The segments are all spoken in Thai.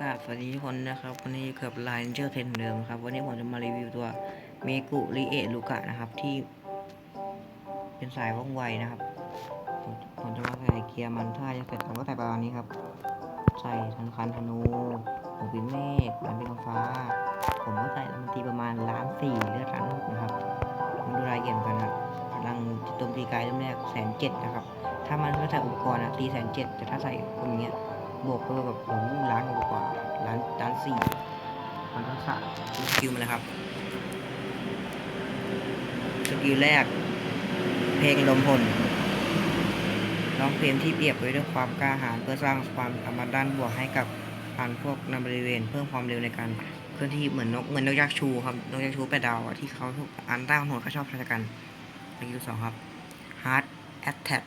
กาสวัสดีทุกคนนะครับ วันนี้เกือบไลน์เจอร์เทนเดิมครับ วันนี้ผมจะมารีวิวตัวเมกุริเอะลูกะนะครับที่ เป็นสายว่องไวนะครับ ผมผมจะมาใส่เกียร์มันถ้าจะเสร็จผมก็ใส่ประมาณนี้ครับ ใส่ทันคันธนูหัวปีเมฆหลังเป็นฟ้า ผมก็ใส่แล้วมันตีประมาณล้านสี่เลือดล้านหกนะครับมาดูรายเอียดกันครับพลังโจมตีกายเริ่มแรกแสนเจ็ดนะครับ ถ้ามันไม่ใส่อุปกรณ์อะตีแสนเจ็ดแต่ถ้าใส่คนเงี้ย บวกเพิ่มแบบโอ้โหล้านกว่าล้านล้านสี่มันก็ขาดสกิลมาเลยครับสกิลแรก เพลงลมพลร้องเพลงที่เปรียบไว้ด้วยความกล้าหาญเพื่อสร้างความสามารถด้านบวกให้กับพันพวกในบริเวณ เพิ่มความเร็วในการเคลื่อนที่เหมือนนกเหมือนนกยักษ์ชูครับนกยักษ์ชูแปดดาวที่เขาอันใต้ของหัวเขาชอบใช้กันสกิลสองครับ Hard Attack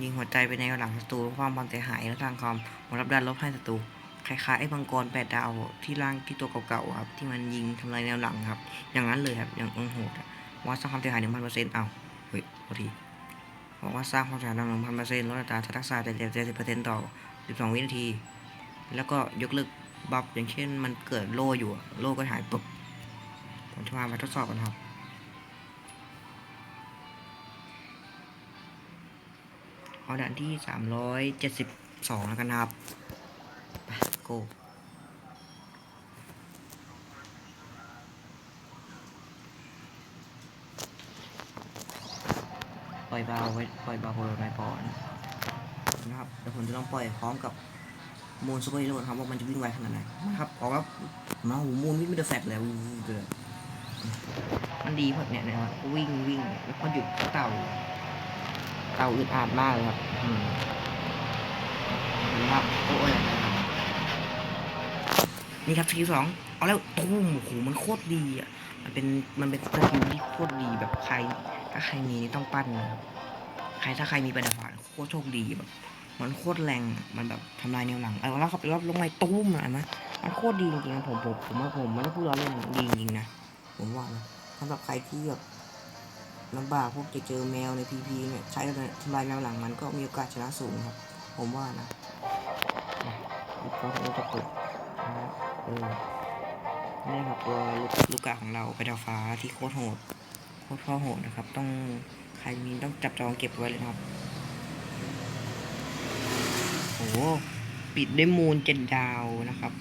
ยิงหัวใจไปในหลังศัตรูความความเสียหายและสร้างความหัวรับด้านลบให้ศัตรูคล้ายๆไอ้มังกรแปดดาวที่ร่างที่ตัวเก่าๆครับที่มันยิงทำลายแนวหลังครับ อย่างนั้นเลยครับอย่างองโหดว่าสร้างความเสียหายหนึ่งพันเปอร์เซ็นต์เอาเฮ้ยพอทีบอกว่าสร้างความเสียหายหนึ่งพันเปอร์เซ็นต์ลดอัตราทักษะแต่เจ็ดสิบเปอร์เซ็นต์ต่อสิบสองวินาที แล้วก็ยกเลิกบัฟอย่างเช่นมันเกิดโล่อยู่โล่ก็หายปุ๊บผมจะมามาทดสอบกันครับ เอาด่านที่สามร้อยเจ็ดสิบสองแล้วกันะครับไปโกปล่อยเบาไว้ปล่อยเบาโฮโลไนก่อนนะครับเดี๋ยวผมจะลองปล่อยพร้อมกับมูนซูเปอร์ฮีโร่นะครับว่ามันจะวิ่งไวขนาดไหนนะครับออกแล้วมาหูมูนวิ่งไม่ได้แฟดเลยวูเดือดมันดีพราะเนี่ยนะครับวิ่งวิ่งแล้วพอหยุดเต่า เต่าอึดอัดมากเลยครับอืมนะครับโอ้ยนี่ครับสกิลสองเอาแล้วตุ้มโอ้โหมันโคตรดีอะมันเป็นมันเป็นสกิลที่โคตรดีแบบใคร ถ้าใครมีนี่ต้องปั้นนะครับใครถ้าใครมีเป็นดาบานโคตรโชคดีแบบมันโคตรแรงอะมันแบบทำลายแนวหลังเอาแล้วครับแล้วลงไปตุ้มอะเห็นไหมมันโคตรดีจริงๆนะผมผมผมว่าผมไม่ได้พูดล้อเล่นดีจริงๆนะผมว่านะสำหรับใครที่แบบ ลำบากพวกจะเจอแมวในพีพีเนี่ยใช้ทำลายแนวหลังมันก็มีโอกาสชนะสูงครับ ผมว่านะลูกก็จะตุกนะเออนี่ครับตัวลูกลูกกาของเราไปดาวฟ้าที่โคตรโหดโคตรพ่อโหดนะครับ ต้องใครมีต้องจับจองเก็บไว้เลยครับโอ้โหปิดด้วยมูนเจ็ดดาวนะครับ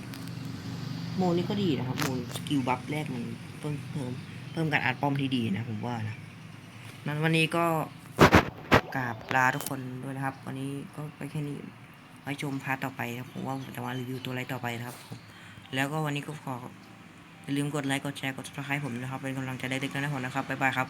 มูนนี่ก็ดีนะครับมูนสกิลบัฟแรกมันเพิ่มเพิ่มเพิ่มการอัดป้อมที่ดีนะผมว่านะ นั้นวันนี้ก็กราบลาทุกคนด้วยนะครับ วันนี้ก็ไปแค่นี้ไว้ชมพาร์ทต่อไปครับผมว่าผมจะมารีวิวตัวอะไรต่อไปนะครับผมแล้วก็วันนี้ก็ขออย่าลืมกดไลค์กดแชร์กดติดต่อให้ผมนะครับเป็นกำลังใจได้ด้วยกันนะผมนะครับบ๊ายบายครับ